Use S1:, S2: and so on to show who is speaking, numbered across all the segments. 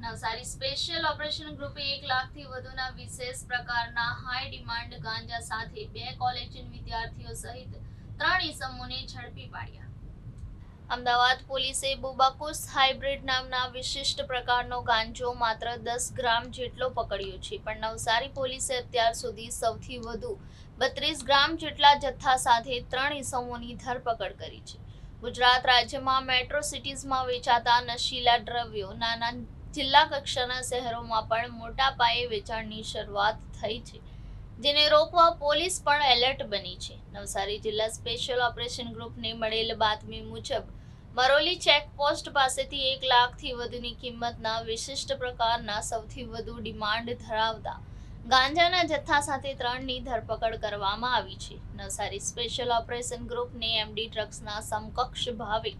S1: Navsari special operation ગ્રુપે એક લાખથી વધુના વિશેષ પ્રકારના હાઈ ડિમાન્ડ ગાંજા સાથે બે કોલેજિયન વિદ્યાર્થીઓ સહિત ત્રણ ઇસમોને ઝડપી પાડ્યા. અમદાવાદ પોલીસે બુબાકુસ હાઇબ્રિડ નામના વિશિષ્ટ પ્રકારનો ગાંજો માત્ર દસ ગ્રામ જેટલો પકડ્યો છે, પણ નવસારી પોલીસે અત્યાર સુધી સૌથી વધુ બત્રીસ ગ્રામ જેટલા જથ્થા સાથે ત્રણ ઇસમોની ધરપકડ કરી છે. ગુજરાત રાજ્યમાં મેટ્રો સિટીઝમાં વેચાતા નશીલા દ્રવ્યો નાના જિલ્લા કક્ષાના શહેરોમાં પણ મોટા પાયે વેચાણની શરૂઆત થઈ છે, જેને રોકવા પોલીસ પણ એલર્ટ બની છે. નવસારી જિલ્લા સ્પેશિયલ ઓપરેશન ગ્રુપને મળેલ બાતમી મુજબ મરોલી ચેકપોસ્ટ પાસેથી એક લાખથી વધુની કિંમતના વિશિષ્ટ પ્રકારના સૌથી વધુ ડિમાન્ડ ધરાવતા ગાંજાના જથ્થા સાથે ત્રણની ધરપકડ કરવામાં આવી છે. નવસારી સ્પેશિયલ ઓપરેશન ગ્રુપને એમડી ડ્રગ્સના સમકક્ષ ભાવે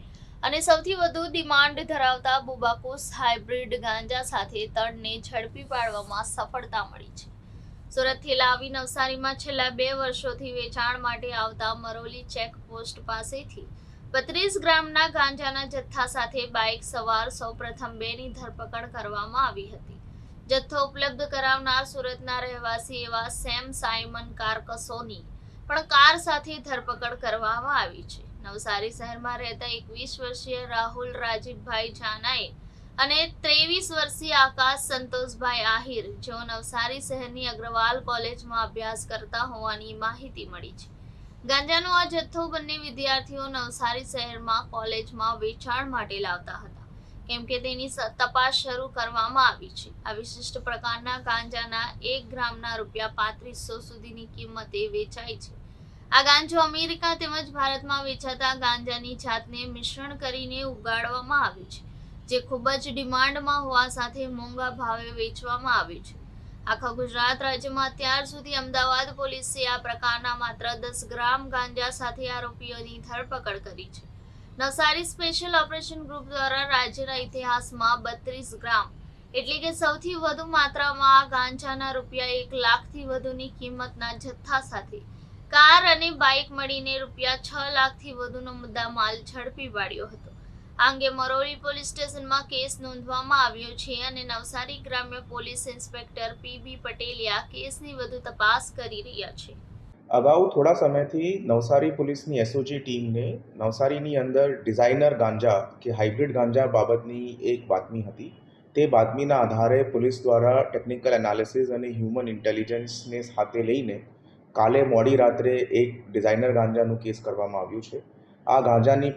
S1: અને સૌથી વધુ ડિમાન્ડ ધરાવતા બુબાકુસ હાઇબ્રિડ ગાંજા સાથે તળને ઝડપી પાડવામાં સફળતા મળી છે. સુરતથી લાવી નવસારીમાં છેલ્લા બે વર્ષોથી વેચાણ માટે આવતા મરોલી ચેકપોસ્ટ પાસેથી બત્રીસ ગ્રામના ગાંજાના જથ્થા સાથે બાઇક સવાર સૌપ્રથમ બેની ધરપકડ કરવામાં આવી હતી. જથ્થો ઉપલબ્ધ કરાવનાર સુરતના રહેવાસી એવા સેમ સાયમન કારકસોની પણ કાર સાથે ધરપકડ કરવામાં આવી છે. નવસારી શહેરમાં રહેતા એકવીસ વર્ષીય રાહુલ રાજીવભાઈ જાનાએ અને ત્રેવીસ વર્ષીય આકાશ સંતોષભાઈ આહિર, જેઓ નવસારી શહેરની અગ્રવાલ કોલેજમાં અભ્યાસ કરતા હોવાની માહિતી મળી છે. ગાંજાનો આ જથ્થો બંને વિદ્યાર્થીઓ નવસારી શહેરમાં કોલેજમાં વેચાણ માટે લાવતા હતા. કેમ કે તેની તપાસ શરૂ કરવામાં આવી છે. આ વિશિષ્ટ પ્રકારના ગાંજાના એક ગ્રામના રૂપિયા પાંત્રીસો સુધીની કિંમતે વેચાય છે. આ ગાંજો અમેરિકા તેમજ ભારતમાં વેચાતા ગાંજાની જાતને મિશ્રણ કરીને ઉગાડવામાં આવ્યું છે, જે ખૂબ જ ડિમાન્ડમાં હોવા સાથે મોંઘા ભાવે વેચવામાં આવ્યું છે. આખા ગુજરાત રાજ્યમાં અત્યાર સુધી અમદાવાદ પોલીસે આ પ્રકારના માત્ર દસ ગ્રામ ગાંજા સાથે આરોપીઓની ધરપકડ કરી છે. નવસારી સ્પેશિયલ ઓપરેશન ગ્રુપ દ્વારા રાજ્યના ઇતિહાસમાં બત્રીસ ગ્રામ, એટલે કે સૌથી વધુ માત્રામાં ગાંજાના રૂપિયા એક લાખથી વધુની કિંમતના જથ્થા સાથે કાર અને બાઇક મળીને રૂપિયા છ લાખથી વધુનો મુદ્દા માલ ઝડપી પાડ્યો હતો. આ અંગે મરોલી પોલીસ સ્ટેશનમાં કેસ નોંધવામાં આવ્યો છે અને નવસારી ગ્રામ્ય પોલીસ ઇન્સ્પેક્ટર પીબી પટેલિયા કેસની વધુ તપાસ કરી રહ્યા છે.
S2: અગાઉ થોડા સમયથી નવસારી પોલીસની એસઓજી ટીમને નવસારીની અંદર ડિઝાઇનર ગાંજા કે હાઇબ્રિડ ગાંજા બાબતની એક બાતમી હતી. તે બાતમીના આધારે પોલીસ દ્વારા ટેકનિકલ એનાલિસિસ અને હ્યુમન ઇન્ટેલિજન્સને સાથે લઈને કાલે મોડી રાત્રે એક ડિઝાઇનર ગાંજાનું કેસ કરવામાં આવ્યું છે. આ ગાંજાની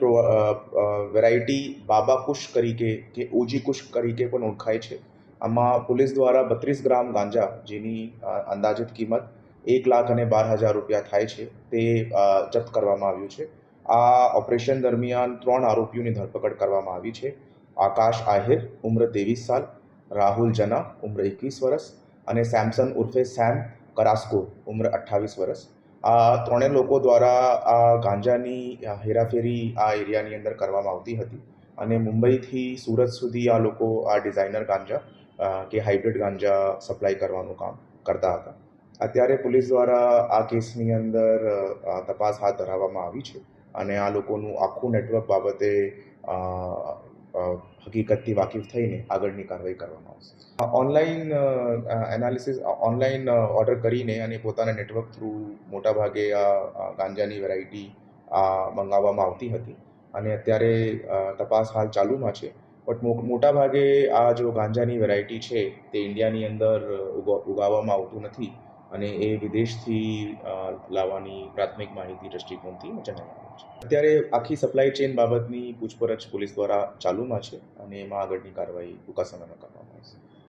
S2: વેરાયટી બાબા કુશ તરીકે કે ઓજી કુશ તરીકે પણ ઓળખાય છે. આમાં પોલીસ દ્વારા બત્રીસ ગ્રામ ગાંજા, જેની અંદાજિત કિંમત એક લાખ અને બાર હજાર રૂપિયા થાય છે, તે જપ્ત કરવામાં આવ્યું છે. આ ઓપરેશન દરમિયાન ત્રણ આરોપીઓની ધરપકડ કરવામાં આવી છે. આકાશ આહિર, ઉંમર ત્રેવીસ સાલ, રાહુલ જના, ઉંમર એકવીસ વર્ષ અને સેમસન ઉર્ફે સેમ કરાસ્કો ઉંમર અઠ્ઠાવીસ વર્ષ. આ ત્રણેય લોકો દ્વારા આ ગાંજાની હેરાફેરી આ એરિયાની અંદર કરવામાં આવતી હતી અને મુંબઈથી સુરત સુધી આ લોકો આ ડિઝાઇનર ગાંજા કે હાઇબ્રિડ ગાંજા સપ્લાય કરવાનું કામ કરતા હતા. અત્યારે પોલીસ દ્વારા આ કેસની અંદર તપાસ હાથ ધરાવવામાં આવી છે અને આ લોકોનું આખું નેટવર્ક બાબતે હકીકતથી વાકેફ થઈને આગળની કાર્યવાહી કરવામાં આવશે. ઓનલાઈન એનાલિસિસ ઓનલાઈન ઓર્ડર કરીને અને પોતાના નેટવર્ક થ્રુ મોટાભાગે આ ગાંજાની વેરાયટી મંગાવવામાં આવતી હતી. અને અત્યારે તપાસ હાલ ચાલુમાં છે. બટ મોટાભાગે આ જો ગાંજાની વેરાયટી છે તે ઇન્ડિયાની અંદર ઉગા- ઉગાવવામાં આવતું નથી. અને એ વિદેશથી લાવવાની પ્રાથમિક માહિતી દ્રષ્ટિકોણથી જણાવવામાં આવે છે. અત્યારે આખી સપ્લાય ચેન બાબતની પૂછપરછ પોલીસ દ્વારા ચાલુમાં છે અને એમાં આગળની કાર્યવાહી ટૂંકા સમયમાં કરવામાં આવશે.